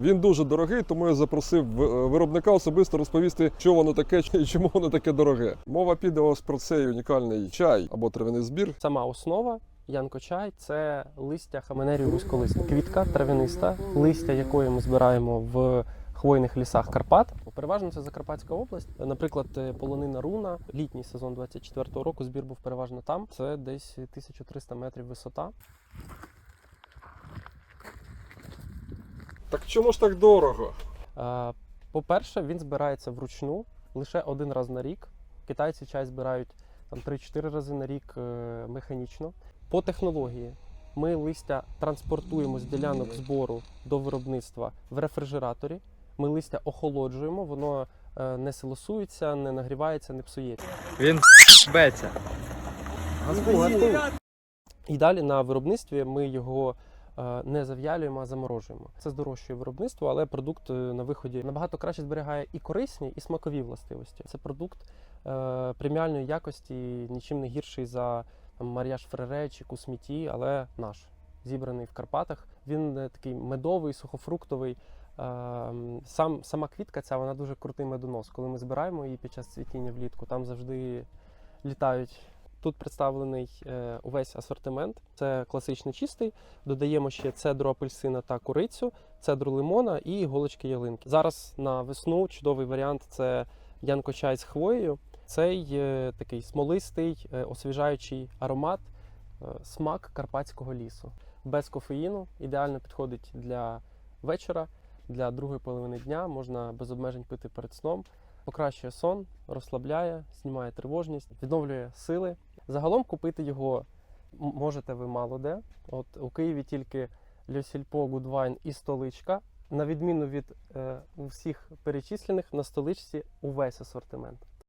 Він дуже дорогий, тому я запросив виробника особисто розповісти, що воно таке і чому воно таке дороге. Мова піде ось про цей унікальний чай або травяний збір. Сама основа янко-чай це листя хаменерію вузьколисна. Квітка травяниста, листя якої ми збираємо в хвойних лісах Карпат. Переважно це Закарпатська область. Наприклад, е, полонина руна, літній сезон 24-го року збір був переважно там. Це десь 1300 метрів висота. Так чому ж так дорого? Е, По-перше, він збирається вручну лише один раз на рік. Китайці чай збирають там 3-4 рази на рік е, механічно. По технології ми листя транспортуємо з ділянок збору до виробництва в рефрижераторі. Ми листя охолоджуємо, воно е, не силосується, не нагрівається, не псується. Він беться. І далі на виробництві ми його не зав'ялюємо, а заморожуємо. Це здорожчує виробництво, але продукт е, на виході набагато краще зберігає і корисні, і смакові властивості. Це продукт е, преміальної якості, нічим не гірший за Мар'яж Фрере чи Кусміті, але наш, зібраний в Карпатах. Він е, такий медовий, сухофруктовий. Е, Сам, сама квітка ця вона дуже крутий медонос. Коли ми збираємо її під час цвітіння влітку, там завжди літають Тут представлений е, увесь асортимент. Це класичний чистий. Додаємо ще цедру апельсина та курицю, цедру лимона і іголочки ялинки. Зараз на весну чудовий варіант це янко-чай з хвоєю. Цей е, такий смолистий, е, освіжаючий аромат, смак карпатського лісу. Без кофеїну ідеально підходить для вечора, для другої половини дня. Можна без обмежень пити перед сном. Покращує сон, розслабляє, знімає тривожність, відновлює сили. Загалом купити його можете ви мало де. От у Києві тільки Льосільпо, Гудвайн і столичка. На відміну від е, всіх перечислених, на столичці увесь асортимент.